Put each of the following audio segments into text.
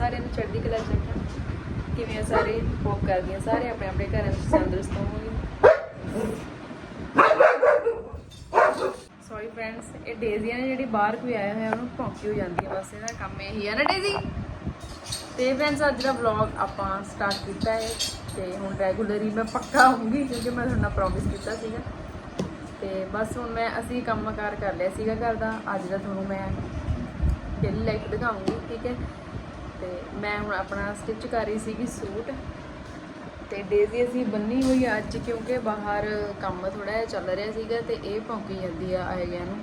ਸਾਰਿਆਂ ਨੂੰ ਚੜ੍ਹਦੀ ਕਲਾ ਚ ਰੱਖਣ ਕਿਵੇਂ ਆ ਸਾਰੇ? ਹੋਪ ਕਰਦੀ ਆ ਸਾਰੇ ਆਪਣੇ ਆਪਣੇ ਘਰਾਂ ਵਿੱਚ ਤੰਦਰੁਸਤ ਹੋਵੋਗੇ ਸੌਰੀ ਫਰੈਂਡਸ ਇਹ ਡੇਜ਼ੀਆਂ ਨੇ, ਜਿਹੜੀ ਬਾਹਰ ਕੋਈ ਆਇਆ ਹੋਇਆ, ਉਹਨੂੰ ਭੌਂਕੀ ਹੋ ਜਾਂਦੀ ਹੈ ਬਸ ਇਹਦਾ ਕੰਮ ਇਹੀ ਹੈ ਨਾ ਡੇਜ਼ੀ ਤੇ ਫਰੈਂਡਸ ਅੱਜ ਦਾ ਵਲੌਗ ਆਪਾਂ ਸਟਾਰਟ ਕੀਤਾ ਹੈ ਤੇ ਹੁਣ ਰੈਗੂਲਰੀ ਮੈਂ ਪੱਕਾ ਹੋਊਂਗੀ, ਕਿਉਂਕਿ ਮੈਂ ਤੁਹਾਨੂੰ ਪ੍ਰੋਮਿਸ ਕੀਤਾ ਸੀਗਾ। ਤੇ ਬਸ ਹੁਣ ਮੈਂ, ਅਸੀਂ ਕੰਮਕਾਰ ਕਰ ਲਿਆ ਸੀਗਾ ਘਰ ਦਾ। ਅੱਜ ਦਾ ਤੁਹਾਨੂੰ ਮੈਂ ਡੇਲੀ ਲਾਈਫ ਦਿਖਾਉਂਗੀ ਠੀਕ ਹੈ? ਤੇ ਮੈਂ ਹੁਣ ਆਪਣਾ ਸਟਿਚ ਕਰ ਰਹੀ ਸੀਗੀ ਸੂਟ। ਤੇ ਡੇਜ਼ੀ ਅਸੀਂ ਬੰਨੀ ਹੋਈ ਆ ਅੱਜ ਕਿਉਂਕਿ ਬਾਹਰ ਕੰਮ ਥੋੜਾ ਜਿਹਾ ਚੱਲ ਰਿਹਾ ਸੀਗਾ ਤੇ ਇਹ ਭੌਂਕੀ ਜਾਂਦੀ ਆ ਆਏ ਗਿਆ ਨੂੰ।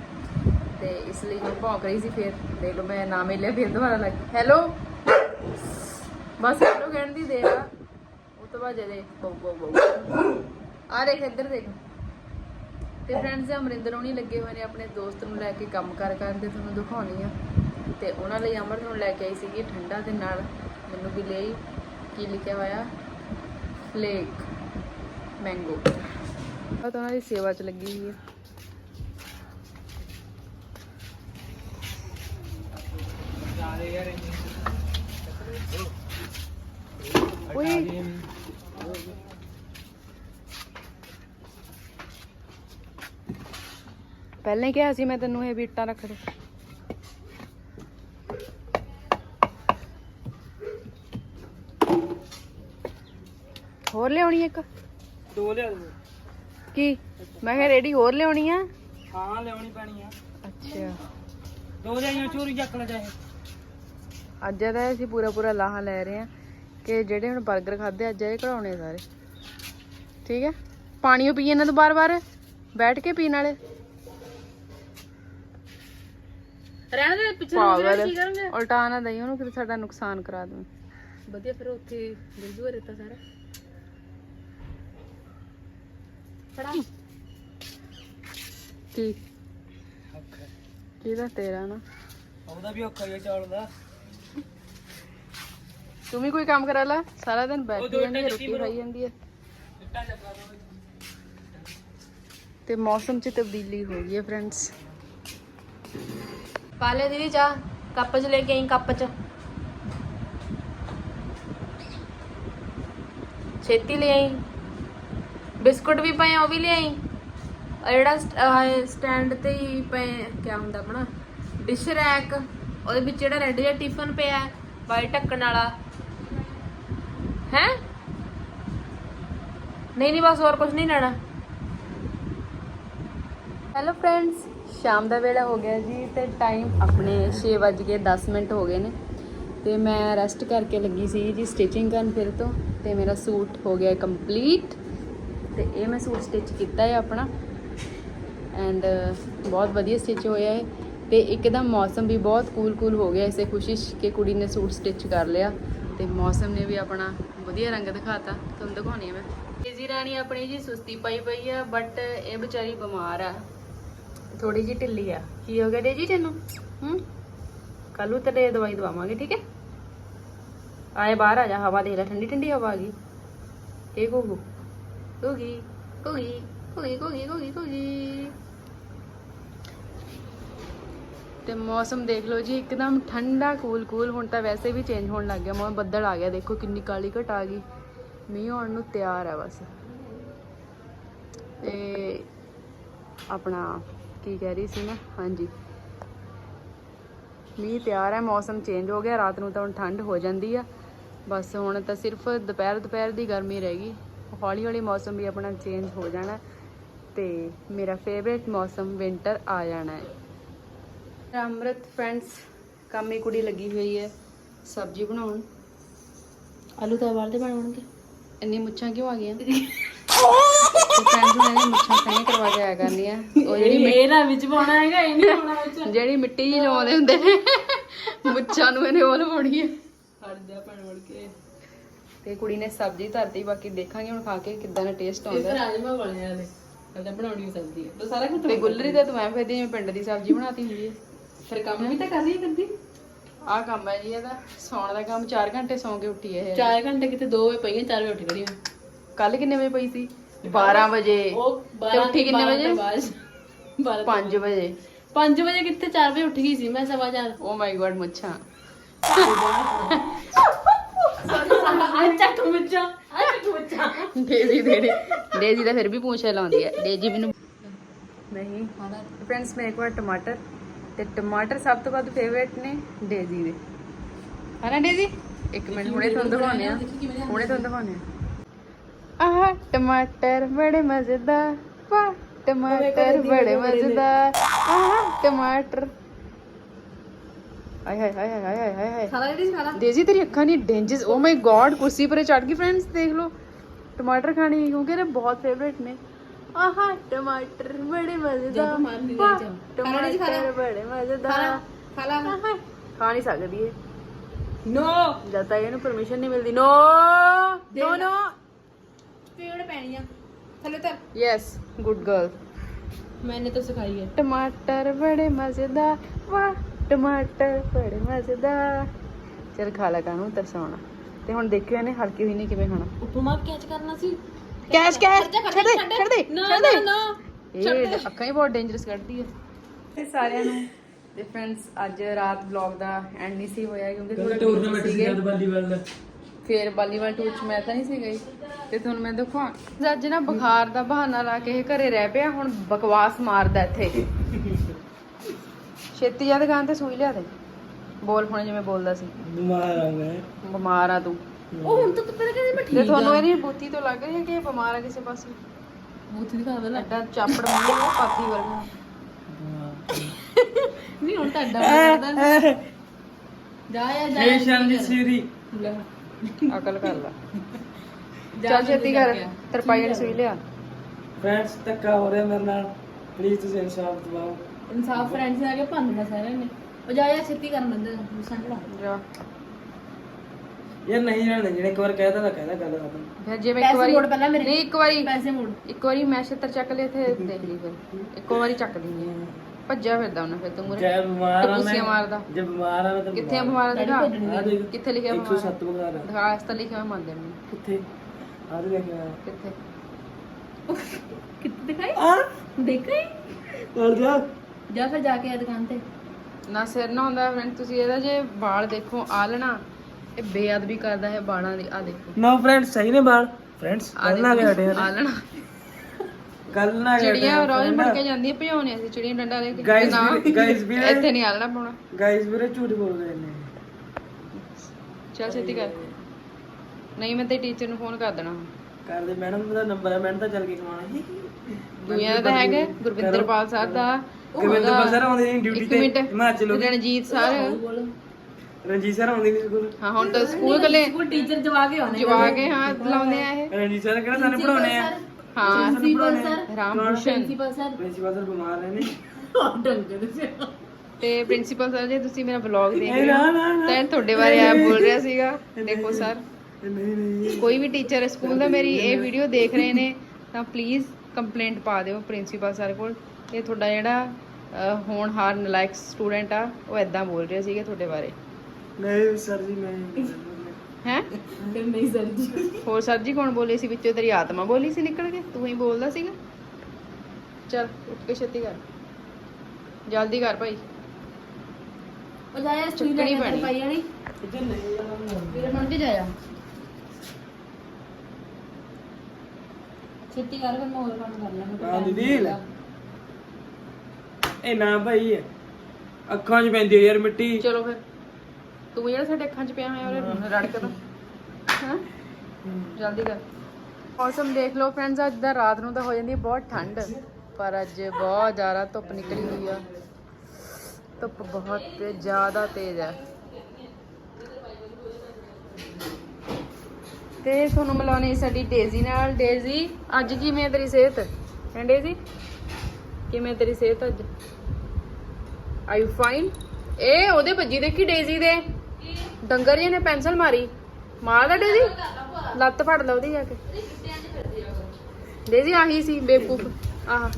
ਤੇ ਇਸ ਲਈ ਹੁਣ ਭੌਂਕ ਰਹੀ ਸੀ ਫਿਰ। ਦੇਖ ਲਓ ਮੈਂ ਨਾ ਮਿਲਿਆ ਫਿਰ ਦੁਬਾਰਾ ਲੱਗ ਹੈਲੋ ਬਸ ਹੈਲੋ ਕਹਿਣ ਦੀ ਦੇਰ ਆ। ਉਹ ਤੋਂ ਬਾਅਦ ਜਦੇ ਬੋ ਬੋ ਬੋ ਆ ਦੇਖ ਇੱਧਰ ਦੇਖ। ਤੇ ਫਰੈਂਡਸ ਅਮਰਿੰਦਰ ਹੋਣੀ ਲੱਗੇ ਹੋਏ ਨੇ ਆਪਣੇ ਦੋਸਤ ਨੂੰ ਲੈ ਕੇ ਕੰਮ ਕਰ ਕਰਨ ਤੇ ਤੁਹਾਨੂੰ ਦਿਖਾਉਣੀ ਆ। ਤੇ ਉਹਨਾਂ ਲਈ ਅਮਰ ਨੂੰ ਲੈ ਕੇ ਆਈ ਸੀਗੀ ਠੰਡਾ ਦੇ ਨਾਲ। ਮੈਨੂੰ ਵੀ ਲਈ। ਕੀ ਲਿਖਿਆ ਹੋਇਆ? ਫਲੇਕ ਮੈਂਗੋ ਤਾਂ ਉਹਨਾਂ ਦੀ ਸੇਵਾ 'ਚ ਲੱਗੀ ਹੋਈ ਹੈ ਓਏ ਪਹਿਲਾਂ ਕਿਹਾ ਸੀ ਮੈਂ ਤੈਨੂੰ ਇਹ ਬੀਟਾਂ ਰੱਖ ਦੇ। ਹੋਰ ਲਿਆਉਣੀ ਇੱਕ? ਦੋ ਲਿਆ ਦੋ ਕੀ? ਮੈਂ ਕਿਹਾ ਰੈਡੀ ਹੋਰ ਲਿਆਉਣੀ ਆ? ਹਾਂ ਲਿਆਉਣੀ ਪੈਣੀ ਆ। ਅੱਛਾ। ਦੋ ਲਿਆਈਆਂ ਚੋਰੀ ਚੱਕ ਲੈ ਜਾਏ ਅੱਜ ਦਾ ਅਸੀਂ ਪੂਰਾ ਪੂਰਾ ਲਾਹਾ ਲੈ ਰਹੇ ਆ ਕਿ ਜਿਹੜੇ ਹੁਣ 버ਗਰ ਖਾਦੇ ਅੱਜ ਇਹ ਕਢਾਉਣੇ ਸਾਰੇ। ਠੀਕ ਹੈ ਪਾਣੀ ਉਹ ਪੀ ਇਹਨਾਂ ਤੋਂ ਬਾਰ-ਬਾਰ ਬੈਠ ਕੇ ਪੀਣ ਵਾਲੇ। ਰਹਿਣ ਦੇ ਪਿੱਛੇ ਪਾਗਲ ਉਲਟਾ ਨਾ ਦਈ ਉਹਨੂੰ ਫਿਰ ਸਾਡਾ ਨੁਕਸਾਨ ਕਰਾ ਦੂੰ। ਵਧੀਆ ਫਿਰ ਉੱਥੇ ਗਿਰਜੂਆ ਰਹਿਤਾ ਸਾਰਾ। ਫੜਾ ਕੀ ਕਿਹਦਾ ਤੇਰਾ ਨਾ। ਉਹਦਾ ਵੀ ਔਖਾ ਹੀ ਆ ਚੌਲ ਦਾ। ਤੂੰ ਵੀ ਕੋਈ ਕੰਮ ਕਰਾ ਲੈ ਸਾਰਾ ਦਿਨ ਬੈਠ ਉਹ ਕੇ ਦੋ ਜਾਂਦੀ ਹੈ, ਰੋਟੀ ਖਾਈ ਜਾਂਦੀ ਹੈ। ਤੇ ਮੌਸਮ 'ਚ ਤਬਦੀਲੀ ਹੋ ਗਈ ਹੈ ਫਰੈਂਡਸ ਪਾਲੇ ਦੀਦੀ ਚਾਹ ਕੱਪ 'ਚ ਲੈ ਕੇ ਆਈ ਕੱਪ 'ਚ। ਛੇਤੀ ਲੈ ਆਈ। ਬਿਸਕੁਟ ਵੀ ਪਏ ਉਹ ਵੀ ਲਿਆਈ। ਆਈ ਆ ਜਿਹੜਾ ਸਟੈਂਡ ਤੇ ਹੀ ਪਏ, ਕਿਆ ਹੁੰਦਾ ਆਪਣਾ? ਡਿਸ਼ ਰੈਕ ਉਹਦੇ ਵਿੱਚ ਜਿਹੜਾ ਰੈੱਡ ਜਿਹਾ ਟਿਫਨ ਪਿਆ ਵਾਈਟ ਢੱਕਣ ਵਾਲਾ। ਹੈ? ਨਹੀਂ ਨਹੀਂ, ਬਸ ਹੋਰ ਕੁਝ ਨਹੀਂ ਲੈਣਾ। ਹੈਲੋ ਫਰੈਂਡਸ ਸ਼ਾਮ ਦਾ ਵੇਲਾ ਹੋ ਗਿਆ ਜੀ ਤੇ ਟਾਈਮ ਆਪਣੇ 6:10 ਮਿੰਟ ਹੋ ਗਏ ਨੇ। ਤੇ ਮੈਂ ਰੈਸਟ ਕਰਕੇ ਲੱਗੀ ਸੀ ਜੀ ਸਟਿਚਿੰਗ ਕਰਨ ਫਿਰ ਤੋਂ। ਤੇ ਮੇਰਾ ਸੂਟ ਹੋ ਗਿਆ ਕੰਪਲੀਟ ਤੇ ਇਹ ਮੈਂ ਸੂਟ ਸਟਿਚ ਕੀਤਾ ਹੈ ਆਪਣਾ। ਐਂਡ ਬਹੁਤ ਵਧੀਆ ਸਟਿਚ ਹੋਇਆ ਹੈ ਤੇ ਇੱਕਦਮ ਮੌਸਮ ਵੀ ਬਹੁਤ ਕੂਲ ਕੂਲ ਹੋ ਗਿਆ ਇਸੇ ਖੁਸ਼ੀ ਕਿ ਕੁੜੀ ਨੇ ਸੂਟ ਸਟਿਚ ਕਰ ਲਿਆ। ਤੇ ਮੌਸਮ ਨੇ ਵੀ ਆਪਣਾ ਵਧੀਆ ਰੰਗ ਦਿਖਾਤਾ। ਤੁਹਾਨੂੰ ਦਿਖਾਉਣੀ ਆ ਮੈਂ। ਤੇਜ਼ੀ ਰਾਣੀ ਆਪਣੀ ਜੀ ਸੁਸਤੀ ਪਈ ਪਈ ਆ ਬਟ ਇਹ ਵਿਚਾਰੀ ਬਿਮਾਰ ਆ। ਥੋੜੀ ਜਿਹੀ ਢਿੱਲੀ ਆ। ਕੀ ਹੋ ਗਿਆ ਡੇਜੀ ਤੈਨੂੰ? ਹੂੰ? ਕੱਲ ਤੇਰੇ ਦਵਾਈ ਦਵਾਵਾਂਗੇ, ਠੀਕ ਹੈ? ਆਏ ਬਾਹਰ ਆ ਜਾ, ਹਵਾ ਦੇ ਲੈ ਠੰਡੀ ਠੰਡੀ ਹਵਾ ਆ ਗਈ। ਇਹ ਗੁੱਗੂ ਗੁੱਗੀ ਗੁੱਗੀ ਗੁੱਗੀ ਗੁੱਗੀ ਗੁੱਗੀ ਤੇ ਮੌਸਮ ਦੇਖ ਲਓ ਜੀ, ਇੱਕਦਮ ਠੰਡਾ ਕੂਲ ਕੂਲ ਹੁਣ ਤਾਂ ਵੈਸੇ ਵੀ ਚੇਂਜ ਹੋਣ ਲੱਗ ਗਿਆ, ਮੌਸਮ ਬੱਦਲ ਆ ਗਿਆ। ਦੇਖੋ ਕਿੰਨੀ ਕਾਲੀ ਘਟ ਆ ਗਈ। ਮੀਂਹ ਆਉਣ ਨੂੰ ਤਿਆਰ ਹੈ ਬਸ। ਤੇ ਆਪਣਾ ਕੀ ਕਹਿ ਰਹੀ ਸੀ ਨਾ ਹਾਂਜੀ। ਮੀਂਹ ਤਿਆਰ ਹੈ ਮੌਸਮ ਚੇਂਜ ਹੋ ਗਿਆ। ਰਾਤ ਨੂੰ ਤਾਂ ਹੁਣ ਠੰਡ ਹੋ ਜਾਂਦੀ ਆ। ਬਸ ਹੁਣ ਤਾਂ ਸਿਰਫ ਦੁਪਹਿਰ ਦੁਪਹਿਰ ਦੀ ਗਰਮੀ ਰਹਿ ਗਈ। ਹੌਲੀ ਹੌਲੀ ਮੌਸਮ ਵੀ ਆਪਣਾ ਚੇਂਜ ਹੋ ਜਾਣਾ ਤੇ ਮੇਰਾ ਫੇਵਰੇਟ ਮੌਸਮ ਵਿੰਟਰ ਆ ਜਾਣਾ ਹੈ। ਅਮਰਤ ਫਰੈਂਡਸ ਕੰਮੀ ਕੁੜੀ ਲੱਗੀ ਹੋਈ ਹੈ ਸਬਜ਼ੀ ਬਣਾਉਣ। ਆਲੂ ਤਾਂ ਉਬਾਲਦੇ ਬਣਾਉਣਗੇ ਇੰਨੀ ਮੁੱਛਾਂ ਕਿਉਂ ਆ ਗਈਆਂ? ਫਰੈਂਡਸ ਨੇ ਮੁੱਛਾਂ ਸਹੀ ਕਰਵਾ ਕੇ ਕਰਨੀਆਂ। ਉਹ ਜਿਹੜੀ ਮਿੱਟੀ- ਇਹ ਨਾ ਵਿੱਚ ਪਾਉਣਾ ਹੈਗਾ ਇਹ ਨਹੀਂ ਪਾਉਣਾ ਵਿੱਚ। ਜਿਹੜੀ ਮਿੱਟੀ ਜੀ ਲਵਾਉਂਦੇ ਹੁੰਦੇ ਨੇ ਮੁੱਛਾਂ ਨੂੰ ਇਹਨੇ ਉਹ ਲਵਾਉਣੀ ਹੈ। ਹਟ ਜਾ ਭਣ ਵੜ ਕੇ। ਤੇ ਕੁੜੀ ਨੇ ਸਬਜ਼ੀ ਧਰਤੀ ਬਾਕੀ ਦੇਖਾਂਗੇ ਹੁਣ ਖਾ ਕੇ ਕਿੱਦਾਂ ਦਾ ਟੇਸਟ ਇਹ ਆਉਂਦਾ। ਰਾਜਮਾ ਬਣਿਆ ਨੇ ਤਾਂ ਬਣਾਉਣੀ ਸਬਜ਼ੀ। ਹੈ ਤਾਂ ਸਾਰਾ ਕੁਝ ਤੇ ਗੁੱਲਰੀ ਤਾਂ ਤੂੰ ਐ ਫੇਦੀ ਜਿਵੇਂ ਪਿੰਡ ਦੀ ਸਬਜ਼ੀ ਬਣਾਤੀ ਹੁੰਦੀ ਹੈ। ਫਿਰ ਕੰਮ ਵੀ ਤਾਂ ਕਰ ਰਹੀ ਕਰਦੀ। ਆਹ ਕੰਮ ਹੈ ਜੀ ਇਹਦਾ ਸੌਣ ਦਾ ਕੰਮ। 4 ਘੰਟੇ ਸੌਂ ਕੇ ਉੱਠੀ ਹੈ ਇਹ। 4 ਘੰਟੇ ਕਿਤੇ 2 ਵਜੇ ਪਈਆਂ 4 ਵਜੇ ਉੱਠ ਹਾਂ। ਕੱਲ ਕਿੰਨੇ ਵਜੇ ਪਈ ਸੀ? 12 ਵਜੇ। ਉਹ ਤੇ ਉੱਠੀ ਕਿੰਨੇ ਵਜੇ? 12 5 ਵਜੇ। 5 ਵਜੇ ਕਿੱਥੇ 4 ਵਜੇ ਉੱਠ ਗਈ ਸੀ ਮੈਂ ਸਵਾ ਚਾਰ। ਓ ਮਾਈ ਗॉड ਮੁੱਛਾਂ। ਆ ਚੱਕ ਬੱਚਾ ਆ ਚੱਕ ਬੱਚਾ ਡੇਜ਼ੀ ਦੇ ਡੇਜ਼ੀ ਦਾ ਫਿਰ ਵੀ ਪੂੰਛ ਲਾਉਂਦੀ ਹੈ। ਡੇਜ਼ੀ ਮੈਨੂੰ ਨਹੀਂ ਫਰੈਂਡਸ ਮੇਰੇ ਕੋਲ ਟਮਾਟਰ ਤੇ ਟਮਾਟਰ ਸਭ ਤੋਂ ਵੱਧ ਫੇਵਰੇਟ ਨੇ ਡੇਜ਼ੀ ਦੇ। ਹਨਾ ਡੇਜ਼ੀ? ਇੱਕ ਮਿੰਟ ਹੁਣੇ ਤੁਹਾਨੂੰ ਦਿਖਾਉਂਦੇ ਆ ਹੁਣੇ ਤੁਹਾਨੂੰ ਦਿਖਾਉਂਦੇ ਆ ਆਹ ਟਮਾਟਰ ਬੜੇ ਮਜ਼ੇਦਾਰ। ਵਾਹ ਟਮਾਟਰ ਬੜੇ ਮਜ਼ੇਦਾਰ। ਆਹ ਟਮਾਟਰ ਆਏ ਹਾਏ ਹਾਏ ਹਾਏ ਹਾਏ ਹਾਏ ਹਾਏ ਖਾਲਾ ਜਿਹੜੀ ਖਾਲਾ ਦੇਜੀ ਤੇਰੀ ਅੱਖਾਂ ਨਹੀਂ ਡੇਂਜਰਸ ਓ ਮਾਈ ਗॉड ਕੁਰਸੀ ਪਰੇ ਚੜ ਗਈ ਫਰੈਂਡਸ ਦੇਖ ਲਓ। ਟਮਾਟਰ ਖਾਣੇ ਕਿਉਂਕਿ ਇਹ ਬਹੁਤ ਫੇਵਰੇਟ ਨੇ। ਆਹਾ ਟਮਾਟਰ ਬੜੇ ਮਜ਼ੇਦਾਰ। ਖਾਣਾ ਟਮਾਟਰ ਖਾਣਾ। ਬੜੇ ਖਾਲਾ ਖਾ ਨਹੀਂ ਸਕਦੀ ਇਹ। ਨੋ। ਜਦ ਤੱਕ ਇਹਨੂੰ ਪਰਮਿਸ਼ਨ ਨਹੀਂ ਮਿਲਦੀ। ਨੋ। ਨੋ ਨੋ। ਪੇੜ ਪੈਣੀ ਆ। ਥੱਲੇ ਤਰ ਯੈਸ ਗੁੱਡ ਗਰਲ ਮੈਨੇ ਤਾਂ ਸਿਖਾਈ ਹੈ। ਟਮਾਟਰ ਬੜੇ ਮਜ਼ੇਦਾਰ ਵਾਹ। ਟਮਾਟਰ ਬੜੇ ਮਜ਼ੇਦਾਰ। ਚਲ ਖਾ ਲਾ ਕਾਨੂੰ ਤਰਸਾਉਣਾ ਤੇ ਹੁਣ ਦੇਖਿਓ ਇਹਨੇ ਹਲਕੀ ਹੋਈ ਨੇ ਕਿਵੇਂ ਖਾਣਾ ਉਪਮਾ ਕੈਚ ਕਰਨਾ ਸੀ। ਕੈਸ਼ ਕੈਸ਼ ਖੜ ਜਾ, ਛੱਡ ਦੇ ਛੱਡ ਦੇ। ਛੱਡ ਦੇ। ਨਾ ਨਾ ਦੇ ਨਾ ਇਹ ਅੱਖਾਂ ਹੀ ਬਹੁਤ ਡੇਂਜਰਸ ਕੱਢਦੀ ਹੈ ਤੇ ਸਾਰਿਆਂ ਨੂੰ ਤੇ ਫਰੈਂਡਸ ਅੱਜ ਰਾਤ ਵਲੌਗ ਦਾ ਐਂਡ ਨਹੀਂ ਸੀ ਹੋਇਆ ਕਿਉਂਕਿ ਥੋੜਾ ਟੂਰਨਾਮੈਂਟ ਸੀਗਾ। ਵਾਲੀਬਾਲ ਫਿਰ ਵਾਲੀਬਾਲ ਟੂਰ ਚ ਮੈਂ ਤਾਂ ਨਹੀਂ ਸੀ ਗਈ। ਤੇ ਤੁਹਾਨੂੰ ਮੈਂ ਦਿਖਾਂ ਅੱਜ ਨਾ ਬੁਖਾਰ ਦਾ ਬਹਾਨਾ ਲਾ ਕੇ ਇਹ ਘਰੇ ਰਹਿ ਪਿਆ ਹੁਣ ਬਕਵਾਸ ਮਾਰਦਾ ਇੱਥੇ। ਛੇਤੀ ਜਾ ਦੁਕਾਨ ਤੇ ਸੂਈ ਲਿਆ ਦੇ। ਬੋਲ ਹੁਣ ਜਿਵੇਂ ਬੋਲਦਾ ਸੀ। ਬਿਮਾਰ ਆ ਮੈਂ। ਬਿਮਾਰ ਆ ਤੂੰ। ਉਹ ਹੁਣ ਤਾਂ ਪਹਿਲਾਂ ਕਹਿੰਦੇ ਮੈਂ ਤੇ ਠੀਕ ਤੁਹਾਨੂੰ ਇਹਦੀ ਬੂਤੀ ਤੋਂ ਲੱਗ ਰਹੀ ਹੈ ਕਿ ਇਹ ਬਿਮਾਰ ਆ ਕਿਸੇ ਪਾਸੇ? ਬੂਥ ਦਿਖਾ ਦੇ ਲੈ। ਐਡਾ ਚਾਪੜ ਮੂੰਹ ਪਾਥੀ ਵਰਗਾ। ਨਹੀਂ ਹੁਣ ਤਾਂ ਅੱਡਾ ਕਰਦਾ ਜਾ ਆ ਜਾ ਇਹ ਸ਼ਾਮ ਦੀ ਸੀਰੀ। ਲੈ। ਅਕਲ ਕਰ ਲਾ। ਜਾ ਚੱਲ ਛੇਤੀ ਕਰ। ਜਾ ਆ। ਤਰਪਾਈ ਵਾਲੀ ਸੂਈ ਲਿਆ। ਫਰੈਂਡਸ ਧੱਕਾ ਹੋ ਰਿਹਾ ਮੇਰੇ ਨਾਲ। ਪਲੀਜ਼ ਤੁਸੀਂ ਇਨਸਾਫ ਦਿਵਾਓ। ਇਨਸਾਫ ਫਰੈਂਡਸ ਆ ਕੇ ਭੰਨਣਾ ਸਾਰਿਆਂ ਨੇ। ਉਹ ਜਾ ਜਾ ਛੇਤੀ ਕਰ ਮੰਦਰ ਸੰਗੜਾ ਜਾ। ਯਾਰ ਨਹੀਂ ਰਹਿਣਾ ਜਿਹੜਾ ਇੱਕ ਵਾਰ ਕਹਿਤਾ ਤਾਂ ਕਹਿਦਾ ਗੱਲ ਖਤਮ। ਫਿਰ ਜਿਵੇਂ ਇੱਕ ਪੈਸੇ ਵਾਰੀ ਮੋੜ ਪਹਿਲਾਂ ਮੇਰੇ। ਨਹੀਂ ਇੱਕ ਵਾਰੀ ਪੈਸੇ ਮੋੜ। ਇੱਕ ਵਾਰੀ ਮੈਂ ਛੇਤਰ ਚੱਕ ਲਿਆ ਤੇ ਦੇਖ ਲਈ ਫਿਰ। ਇੱਕੋ ਵਾਰੀ ਚੱਕ ਲਈ ਭੱਜਿਆ ਫਿਰਦਾ ਉਹਨੇ ਫਿਰ ਤੂੰ ਮੁਰੇ ਜੈ ਬਿਮਾਰ ਆ ਟਪੂਸੀਆਂ ਮੈਂ। ਮਾਰਦਾ। ਜੇ ਬਿਮਾਰ ਆ ਮੈਂ ਤਾਂ ਕਿੱਥੇ ਆ। ਬਿਮਾਰ ਦਿਖਾ। ਆ। ਦੇਖ ਕਿੱਥੇ ਲਿਖਿਆ ਬਿਮਾਰ 107 ਬੁਖਾਰ ਆ ਦਿਖਾ ਇਸ ਤਾਂ ਲਿਖਿਆ ਹੋਇਆ ਮੰਨਦੇ ਮੈਨੂੰ ਕਿੱਥੇ? ਆ ਦੇ ਦੇਖਿਆ ਕਿੱਥੇ? ਕਿੱਥੇ ਦਿਖਾਈ? ਆ ਦੇਖਾਈ? ਕਰ ਜਾ। ਜਾ ਫਿਰ ਜਾ ਕੇ ਆ ਦੁਕਾਨ ਤੇ। ਨਾ ਸਿਰ ਨਾ ਹੁੰਦਾ ਫਰੈਂਡ ਤੁਸੀਂ ਇਹਦਾ ਜੇ ਵਾਲ ਦੇਖੋ ਆਲਣਾ ਇਹ ਬੇਅਦਬੀ ਕਰਦਾ ਹੈ ਬਾਲਾਂ ਦੀ ਆ ਦੇਖੋ। ਨੋ ਫਰੈਂਡਸ ਸਹੀ ਨੇ ਬਾਲ ਫਰੈਂਡਸ ਆ ਕੱਲ ਨਾ ਗਏ ਹਟੇ। ਆਲਣਾ। ਕੱਲ ਨਾ ਗਏ ਚਿੜੀਆਂ ਰੋਜ਼ ਮੁੜ ਕੇ ਜਾਂਦੀਆਂ ਭਜਾਉਣੀਆਂ ਸੀ ਚਿੜੀਆਂ ਡੰਡਾ ਲੈ ਕੇ। Guys ਨਾ ਵੀ- ਇੱਥੇ ਨਹੀਂ ਆਲਣਾ ਪਾਉਣਾ। ਗਾਇਸ ਵੀਰੇ ਝੂਠ ਬੋਲ ਰਹੇ ਨੇ। ਚੱਲ ਛੇਤੀ ਕਰ। ਨਹੀਂ ਮੈਂ ਤੇ ਟੀਚਰ ਨੂੰ ਫੋਨ ਕਰ ਦੇਣਾ। ਕਰਦੇ ਮੈਡਮ ਦਾ ਨੰਬਰ ਹੈ ਮੈਡਮ ਤਾਂ ਚੱਲ ਕੇ ਕਮਾਣਾ ਸੀ ਦੁਨੀਆ ਦਾ ਤਾਂ ਹੈਗਾ ਗੁਰਵਿੰਦਰ ਪਾਲ ਸਰ ਦਾ। ਗੋਬਿੰਦਰ ਪਾਲ ਸਰ ਆਉਂਦੇ ਨੇ ਡਿਊਟੀ ਇੱਕ ਤੇ? ਮਿੰਟ ਹਿਮਾਚਲ ਉਹ ਰਣਜੀਤ ਸਰ। ਰਣਜੀਤ ਸਰ ਆਉਂਦੇ ਨਹੀਂ ਸਕੂਲ। ਹਾਂ ਹੁਣ ਤਾਂ ਸਕੂਲ ਗਲੇ ਉਹ ਟੀਚਰ ਜਵਾ ਕੇ ਆਉਣੇ ਜਵਾ ਕੇ ਹਾਂ ਲਾਉਂਦੇ ਆ ਇਹ। ਰਣਜੀਤ ਸਰ ਕਿਹੜਾ ਸਾਨੂੰ ਪੜਾਉਣੇ ਆ? ਹਾਂ principal sir. Ram Bhushan principal sir. Principal sir ਬਿਮਾਰ ਰਹੇ ਨੇ। ਡੰਗਰ ਤੇ ਪ੍ਰਿੰਸੀਪਲ ਸਰ ਜੇ ਤੁਸੀਂ ਮੇਰਾ ਵਲੌਗ ਦੇਖ ਰਹੇ ਨਾ ਹੋ ਨਾ। ਤਾਂ ਤੁਹਾਡੇ ਬਾਰੇ ਆ ਬੋਲ ਰਿਹਾ ਸੀਗਾ। ਦੇਖੋ ਸਰ। ਇਹ ਨਹੀਂ ਨਹੀਂ। ਕੋਈ ਵੀ ਟੀਚਰ ਸਕੂਲ ਦਾ ਮੇਰੀ ਇਹ ਵੀਡੀਓ ਦੇਖ ਰਹੇ ਨੇ ਤਾਂ ਪਲੀਜ਼ ਕੰਪਲੇਂਟ ਪਾ ਦਿਓ ਪ੍ਰਿੰਸੀਪਲ ਸਰ ਕੋਲ। ਇਹ ਤੁਹਾਡਾ ਜਿਹੜਾ ਹੋਣਹਾਰ ਨਲਾਇਕ ਸਟੂਡੈਂਟ ਆ ਉਹ ਐਦਾਂ ਬੋਲ ਰਿਹਾ ਸੀਗਾ ਤੁਹਾਡੇ ਬਾਰੇ। ਨਹੀਂ ਸਰ ਜੀ ਮੈਂ ਹੈ? ਨਹੀਂ ਸਰ ਜੀ। ਹੋਰ ਸਰ ਜੀ ਕੌਣ ਬੋਲੇ ਸੀ? ਵਿੱਚੋਂ ਤੇਰੀ ਆਤਮਾ ਬੋਲੀ ਸੀ ਨਿਕਲ ਕੇ? ਤੂੰ ਹੀ ਬੋਲਦਾ ਸੀਗਾ। ਚਲ ਉੱਠ ਕੇ ਛੇਤੀ ਕਰ। ਜਲਦੀ ਕਰ ਭਾਈ। ਉਹ ਜਾ ਜਾ ਸਟੂਡੀ ਚੱਕਣੀ ਲੈ। ਕੇ ਪਾਈ ਜਾਣੀ ਇੱਧਰ ਨਹੀਂ ਵੀਰੇ ਬਣ ਕੇ ਜਾਇਆ? ਛੇਤੀ ਕਰ ਫਿਰ ਮੈਂ ਹੋਰ ਕੰਮ ਕਰ ਲਾਂਗਾ। ਹਾਂ ਦੀਦੀ। ਲੈ। ਇਹ ਨਾ ਭਾਈ ਅੱਖਾਂ 'ਚ ਪੈਂਦੀ ਹੈ ਯਾਰ ਮਿੱਟੀ। ਚਲੋ ਫਿਰ। ਤੂੰ ਜਿਹੜਾ ਸਾਡੇ ਅੱਖਾਂ 'ਚ ਪਿਆ ਹੋਇਆ ਉਹਦੇ ਰੜਕਦਾ ਹਾਂ? ਜਲਦੀ ਕਰ। ਮੌਸਮ ਦੇਖ ਲਓ ਫਰੈਂਡਸ ਅੱਜ ਦਾ ਰਾਤ ਨੂੰ ਤਾਂ ਹੋ ਜਾਂਦੀ ਹੈ ਬਹੁਤ ਠੰਡ। ਪਰ ਅੱਜ ਬਹੁਤ ਜ਼ਿਆਦਾ ਧੁੱਪ ਨਿਕਲੀ ਹੋਈ ਆ। ਧੁੱਪ ਬਹੁਤ ਜ਼ਿਆਦਾ ਤੇਜ਼ ਹੈ ਤੇ ਤੁਹਾਨੂੰ ਮਿਲਾਉਣੀ ਸਾਡੀ ਡੇਜ਼ੀ ਨਾਲ। ਡੇਜ਼ੀ ਅੱਜ ਕਿਵੇਂ ਤੇਰੀ ਸਿਹਤ? ਹੈ ਡੇਜ਼ੀ? ਕਿਵੇਂ ਤੇਰੀ ਸਿਹਤ ਅੱਜ? ਆਰ ਯੂ ਫਾਈਨ ਇਹ ਉਹਦੇ ਭੱਜੀ ਦੇਖੀ ਡੇਜ਼ੀ ਦੇ। ਡੰਗਰ ਜੀ ਨੇ ਪੈਨਸਲ ਮਾਰੀ। ਮਾਰਦਾ ਡੇਜ਼ੀ? ਲੱਤ ਫੜ ਲਾ ਉਹਦੀ ਜਾ ਕੇ। ਡੇਜ਼ੀ ਆਹੀ ਸੀ, ਬੇਵਕੂਫ। ਆਹ।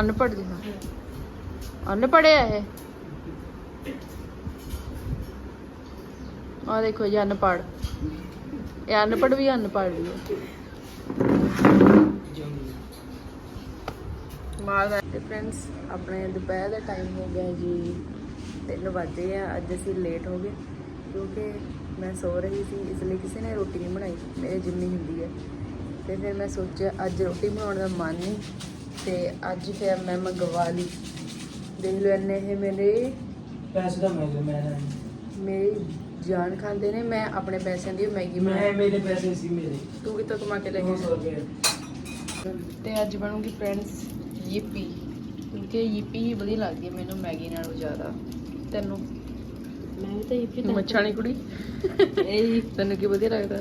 ਅਨਪੜ੍ਹ ਜਿਹਾ ਅਨਪੜ੍ਹਿਆ ਇਹ। ਆ ਦੇਖੋ ਜੀ, ਅਨਪੜ੍ਹ। ਇਹ ਅਨਪੜ੍ਹ ਵੀ ਅਨਪੜ੍ਹ ਵੀ ਹੈ ਮਾਰਦਾ ਤੇ ਫਰੈਂਡਸ ਆਪਣੇ ਦੁਪਹਿਰ ਦਾ ਟਾਈਮ ਹੋ ਗਿਆ ਜੀ। 3 ਵਜੇ ਆ ਅੱਜ ਅਸੀਂ ਲੇਟ ਹੋ ਗਏ ਕਿਉਂਕਿ ਮੈਂ ਸੋ ਰਹੀ ਸੀ ਇਸ ਲਈ ਕਿਸੇ ਨੇ ਰੋਟੀ ਨਹੀਂ ਬਣਾਈ ਮੇਰੇ ਜਿੰਨੀ ਹੁੰਦੀ ਹੈ। ਤੇ ਫਿਰ ਮੈਂ ਸੋਚਿਆ ਅੱਜ ਰੋਟੀ ਬਣਾਉਣ ਦਾ ਮਨ ਨਹੀਂ ਤੇ ਅੱਜ ਫਿਰ ਮੈਂ ਮੰਗਵਾ ਲਈ। ਦੇਖ ਲਓ ਇੰਨੇ ਇਹ ਮੇਰੇ ਪੈਸੇ ਦਾ ਮੈਂ ਮੈਂ ਮੇਰੀ ਜਾਨ ਖਾਂਦੇ ਨੇ ਮੈਂ ਆਪਣੇ ਪੈਸਿਆਂ ਦੀ ਮੈਗੀ ਮੈਂ ਬਣਾਈ ਮੇਰੇ ਪੈਸੇ ਸੀ ਮੇਰੇ। ਤੂੰ ਕਿੱਥੋਂ ਕਮਾ ਕੇ ਲੈ ਕੇ 200 ਰੁਪਏ। ਤੇ ਅੱਜ ਬਣੂਗੀ ਫਰੈਂਡਸ ਯਿੱਪੀ ਕਿਉਂਕਿ ਯਿੱਪੀ ਹੀ ਵਧੀਆ ਲੱਗਦੀ ਹੈ ਮੈਨੂੰ ਮੈਗੀ ਨਾਲੋਂ ਜ਼ਿਆਦਾ। ਤੈਨੂੰ? ਮੈਂ ਵੀ ਤਾਂ ਇਹ ਫਿਰ ਮੱਛਾਣੀ ਕੁੜੀ? ਇਹ ਤੈਨੂੰ ਕੀ ਵਧੀਆ ਲੱਗਦਾ?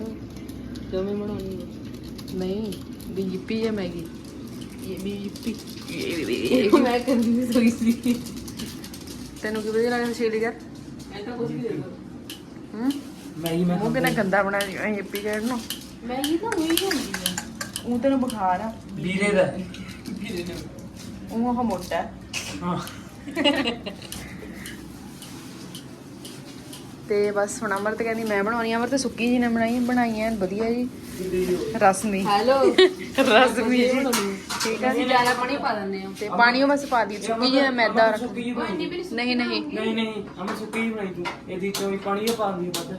ਦੋਵੇਂ ਬਣਾਉਣੀ ਹੈ ਨਹੀਂ ਵੀ ਯਿੱਪੀ ਜਾਂ ਮੈਗੀ ਇਹ ਵੀ ਯਿੱਪੀ ਮੈਂ ਕੰਦੀ ਸੋਈ ਸੀ। ਤੈਨੂੰ ਕੀ ਵਧੀਆ ਲੱਗਦਾ ਸ਼ੇਲੀ ਕਰ ਮੈਂ ਤਾਂ ਕੁਝ ਵੀ ਦੇ ਦੋ ਹੂੰ? ਮੈਗੀ ਮੈਂ ਮੂੰਹ ਕਿੰਨਾ ਗੰਦਾ ਬਣਾ ਯਿੱਪੀ ਕਹਿਣ ਨੂੰ। ਮੈਂ ਇਹ ਤਾਂ ਉਹੀ ਹੁੰਦੀ ਹੈ ਉਹ ਤੈਨੂੰ ਬੁਖਾਰ ਆ। ਵੀਰੇ ਦਾ ਉਹ ਉਹ ਮੋਟਾ ਹੈ। ਹਾਂ ਤੇ ਬਸ ਹੁਣ ਅਮਰਤ ਕਹਿੰਦੀ ਮੈਂ ਬਣਾਉਣੀ ਆ ਅਮਰਤ ਸੁੱਕੀ ਜੀ ਨੇ ਬਣਾਈ ਬਣਾਈ ਐ ਵਧੀਆ ਜੀ। ਰਸਮੀ। ਹੈਲੋ ਰਸਮੀ। ਜੀ ਠੀਕ ਆ। ਅਸੀਂ ਜ਼ਿਆਦਾ ਪਾਣੀ ਪਾ ਦਿੰਦੇ ਹਾਂ। ਤੇ ਪਾਣੀ ਉਹ ਬਸ ਪਾ ਦੀ ਸੁੱਕੀ ਜੀ ਮੈਦਾ ਰੱਖ ਨਹੀਂ ਨਹੀਂ। ਨਹੀਂ ਨਹੀਂ। ਅਮਰ ਸੁੱਕੀ ਜਿਹੀ ਬਣਾਈ ਤੂੰ। ਇਹਦੀ ਚੋਂ ਵੀ ਪਾਣੀ ਉਹ ਪਾਉਂਦੀ ਵੱਧ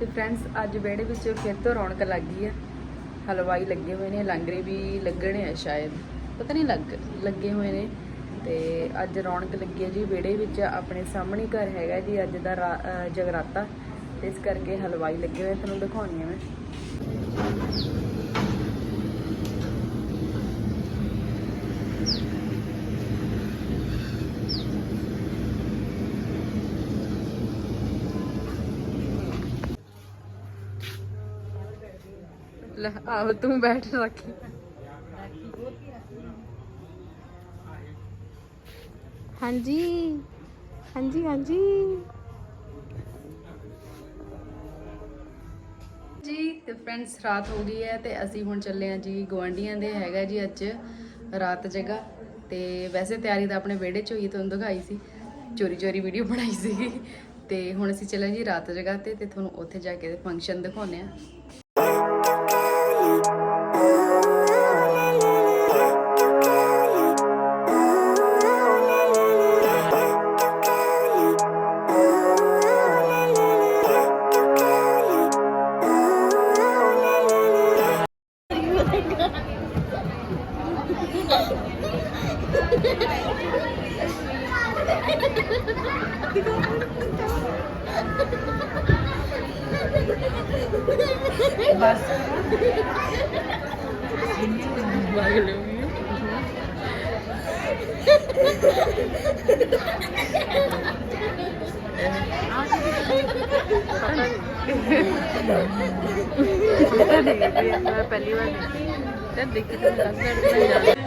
ਤੇ ਫਰੈਂਡਸ ਅੱਜ ਵਿਹੜੇ ਵਿੱਚ ਫਿਰ ਤੋਂ ਰੌਣਕ ਲੱਗ ਗਈ ਹੈ ਹਲਵਾਈ ਲੱਗੇ ਹੋਏ ਨੇ, ਲਾਂਗਰੇ ਵੀ ਲੱਗਣੇ ਆ ਸ਼ਾਇਦ, ਪਤਾ ਨਹੀਂ ਲੱਗ, ਲੱਗੇ ਹੋਏ ਨੇ। ਤੇ ਅੱਜ ਰੌਣਕ ਲੱਗੀ ਹੈ ਜੀ, ਵਿਹੜੇ ਵਿੱਚ ਆਪਣੇ ਸਾਹਮਣੇ ਘਰ ਹੈਗਾ ਜੀ, ਅੱਜ ਦਾ ਰਾ- ਜਗਰਾਤਾ। ਇਸ ਕਰਕੇ ਹਲਵਾਈ ਲੱਗੇ ਹੋਏ ਤੁਹਾਨੂੰ ਦਿਖਾਉਣੀ ਆ ਮੈਂ। ਲੈ, ਆਹ, ਤੂੰ ਬੈਠ ਰੱਖੀ। ਹਾਂਜੀ ਹਾਂਜੀ ਹਾਂਜੀ। ਜੀ, ਤੇ ਫਰੈਂਡਸ ਰਾਤ ਹੋ ਗਈ ਹੈ ਤੇ ਅਸੀਂ ਹੁਣ ਚੱਲੇ ਹਾਂ ਜੀ ਗਵਾਂਡੀਆਂ ਦੇ, ਹੈਗਾ ਜੀ ਅੱਜ ਰਾਤ ਜਗ੍ਹਾ। ਤੇ ਵੈਸੇ ਤਿਆਰੀ ਤਾਂ ਆਪਣੇ ਵਿਹੜੇ 'ਚ ਹੋਈ, ਤੁਹਾਨੂੰ ਦਿਖਾਈ ਸੀ। ਚੋਰੀ ਚੋਰੀ ਵੀਡੀਓ ਬਣਾਈ ਸੀਗੀ। ਤੇ ਹੁਣ ਅਸੀਂ ਚੱਲੇ ਜੀ ਰਾਤ ਜਗ੍ਹਾ ਤੇ ਤੇ ਤੁਹਾਨੂੰ ਉੱਥੇ ਜਾ ਕੇ ਫੰਕਸ਼ਨ ਦਿਖਾਉਂਦੇ ਆ ਮੈਂ ਪਹਿਲੀ ਵਾਰ ਦੇਖੀ ਤੇ ਦੇਖੀ ਤਾਂ ਲੱਗਦਾ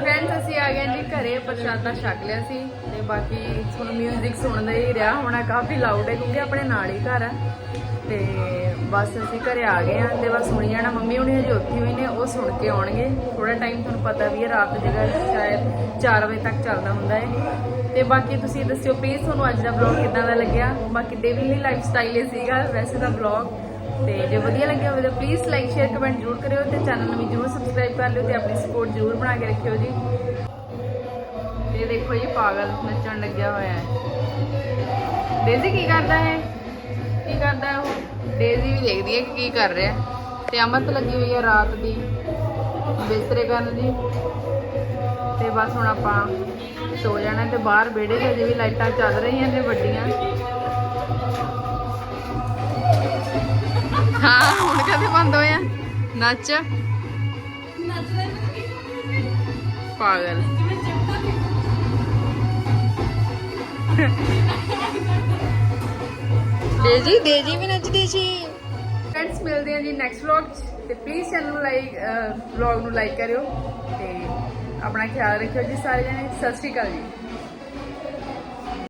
ਫਰੈਂਡਸ ਅਸੀਂ ਆ ਗਏ ਜੀ ਘਰੇ, ਪ੍ਰਸ਼ਾਦਾ ਛਕ ਲਿਆ ਸੀ ਤੇ ਬਾਕੀ ਹੁਣ 뮤직 ਸੁਣਦਾ ਹੀ ਰਿਹਾ। ਹੋਣਾ ਕਾਫੀ ਲਾਊਡ ਹੈ ਕਿਉਂਕਿ ਆਪਣੇ ਨਾਲ ਹੀ ਘਰ ਆ ਤੇ ਬਸ ਅਸੀਂ ਘਰੇ ਆ ਗਏ ਆ ਤੇ ਬਸ ਸੁਣੀ ਜਾਣਾ ਮੰਮੀ ਹੁਣੀ ਹਜੇ ਉੱਥੇ ਹੋਈ ਨੇ, ਉਹ ਸੁਣ ਕੇ ਆਉਣਗੇ। ਥੋੜਾ ਟਾਈਮ ਤੁਹਾਨੂੰ ਪਤਾ ਵੀ ਹੈ, ਰਾਤ ਦੀ ਜਗ੍ਹਾ ਸ਼ਾਇਦ 4 ਵਜੇ ਤੱਕ ਚੱਲਦਾ ਹੁੰਦਾ ਹੈ। ਤੇ ਬਾਕੀ ਤੁਸੀਂ ਦੱਸਿਓ ਪਲੀਜ਼ ਤੁਹਾਨੂੰ ਅੱਜ ਦਾ ਵਲੌਗ ਕਿੱਦਾਂ ਦਾ ਲੱਗਿਆ? ਬਾਕੀ ਡੇਲੀ ਲਾਈਫ ਸਟਾਈਲ ਇਹ ਸੀਗਾ, ਵੈਸੇ ਤਾਂ ਵਲੌਗ ਤੇ ਜੇ ਵਧੀਆ ਲੱਗਿਆ ਹੋਵੇ ਤਾਂ ਪਲੀਜ਼ ਲਾਈਕ ਸ਼ੇਅਰ ਕਮੈਂਟ ਜ਼ਰੂਰ ਕਰਿਓ ਤੇ ਚੈਨਲ ਨੂੰ ਵੀ ਜ਼ਰੂਰ ਸਬਸਕ੍ਰਾਈਬ ਕਰ ਲਿਓ ਤੇ ਆਪਣੀ ਸਪੋਰਟ ਜ਼ਰੂਰ ਬਣਾ ਕੇ ਰੱਖਿਓ ਜੀ। ਇਹ ਦੇਖੋ ਜੀ ਪਾਗਲ ਨੱਚਣ ਲੱਗਿਆ ਹੋਇਆ ਹੈ। ਡੇਜ਼ੀ ਕੀ ਕਰਦਾ ਹੈ? ਕੀ ਕਰਦਾ ਹੈ ਉਹ? ਡੇਜ਼ੀ ਵੀ ਦੇਖਦੀ ਹੈ ਕਿ ਕੀ ਕਰ ਰਿਹਾ ਤੇ ਅਮਰਤ ਲੱਗੀ ਹੋਈ ਹੈ ਰਾਤ ਦੀ, ਬਿਸਤਰੇ ਕਰਨ ਦੀ। ਤੇ ਬਸ ਹੁਣ ਆਪਾਂ ਸੋ ਜਾਣਾ ਤੇ ਬਾਹਰ ਵਿਹੜੇ 'ਚ ਅਜੇ ਵੀ ਲਾਈਟਾਂ ਚੱਲ ਰਹੀਆਂ ਨੇ ਵੱਡੀਆਂ। ਬੰਦ ਹੋਇਆ। ਨੱਚ। ਪਾਗਲ। ਦੇਜੀ ਦੇਜੀ ਵੀ ਨੱਚਦੀ ਸੀ। ਫਰੈਂਡਸ ਮਿਲਦੇ ਹਾਂ ਜੀ ਨੈਕਸਟ ਵਲੌਗ ਤੇ ਪਲੀਜ਼ ਚੈਨਲ ਨੂੰ ਲਾਈਕ ਵਲੌਗ ਨੂੰ ਲਾਈਕ ਕਰਿਓ। ਤੇ ਆਪਣਾ ਖਿਆਲ ਰੱਖਿਓ ਜੀ ਸਾਰੇ ਜਣੇ ਸਤਿ ਸ਼੍ਰੀ ਅਕਾਲ ਜੀ।